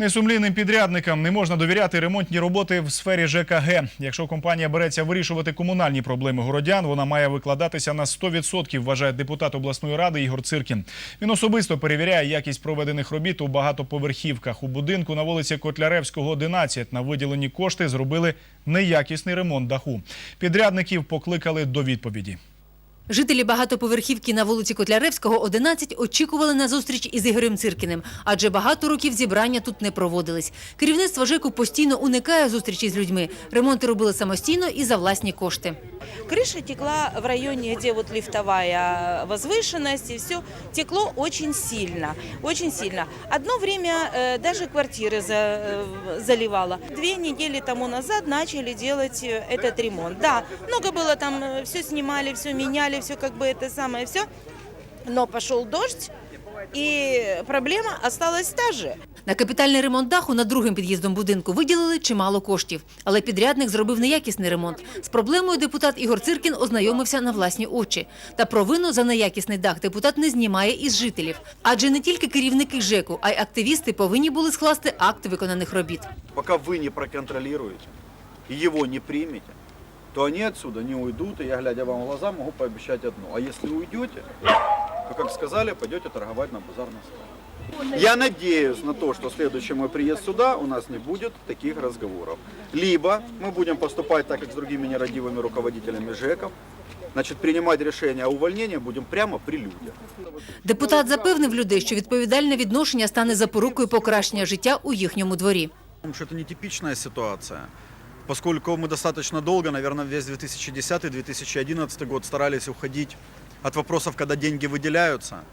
Несумлінним підрядникам не можна довіряти ремонтні роботи в сфері ЖКГ. Якщо компанія береться вирішувати комунальні проблеми городян, вона має викладатися на 100%, вважає депутат обласної ради Ігор Циркін. Він особисто перевіряє якість проведених робіт у багатоповерхівках. У будинку на вулиці Котляревського, 11 на виділені кошти зробили неякісний ремонт даху. Підрядників покликали до відповіді. Жителі багатоповерхівки на вулиці Котляревського, 11, очікували на зустріч із Ігорем Циркіним, адже багато років зібрання тут не проводились. Керівництво ЖЕКу постійно уникає зустрічі з людьми. Ремонти робили самостійно і за власні кошти. Крыша текла в районе, где вот лифтовая возвышенность, и все текло очень сильно, очень сильно. Одно время э, даже квартиры за- э, заливало. Две недели тому назад начали делать э, этот ремонт. Да, много было там, все снимали, все меняли, все как бы это самое, все. Но пошел дождь, и проблема осталась та же. На капітальний ремонт даху над другим під'їздом будинку виділили чимало коштів. Але підрядник зробив неякісний ремонт. З проблемою депутат Ігор Циркін ознайомився на власні очі. Та провину за неякісний дах депутат не знімає із жителів. Адже не тільки керівники ЖЕКу, а й активісти повинні були скласти акт виконаних робіт. пока вы не проконтролируете и его не примете, то они отсюда не уйдут, и я, глядя вам в глаза, могу пообещать одно. А если уйдете, то, как сказали, пойдете торговать на базарный стол. Я надеюсь на то, что следующий мой приезд сюда у нас не будет таких разговоров. Либо мы будем поступать так, как с другими нерадивыми руководителями ЖЭКов, значит, принимать решение о увольнении будем прямо при людях. Депутат запевнив людей, що відповідальне відношення стане запорукою покращення життя у їхньому дворі. Потому что это нетипичная ситуация, поскольку мы достаточно долго, наверное, весь 2010-2011 год старались уходить от вопросов, когда деньги выделяются,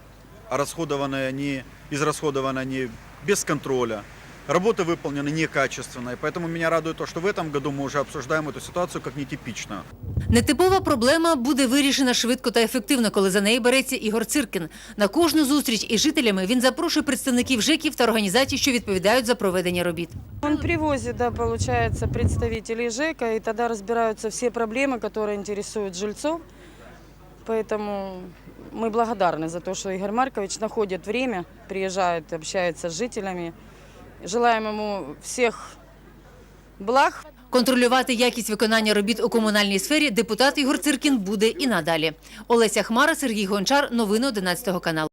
а расходованы они, израсходованы они без контроля, работы выполнены некачественно. И поэтому меня радует то, что в этом году мы уже обсуждаем эту ситуацию как нетипичную. Нетипова проблема буде вирішена швидко та ефективно, коли за неї береться Ігор Циркін. На кожну зустріч із жителями він запрошує представників ЖЕКів та організацій, що відповідають за проведення робіт. Он привозит, да, получается, представителей ЖЭКа, и тогда разбираются все проблемы, которые интересуют жильцов. Поэтому мы благодарны за то, что Игорь Маркович находит время, приезжает, общается с жителями. Желаем ему всех благ. Контролювати якість виконання робіт у комунальній сфері депутат Ігор Циркін буде і надалі. Олеся Хмара, Сергій Гончар. Новини 11 каналу.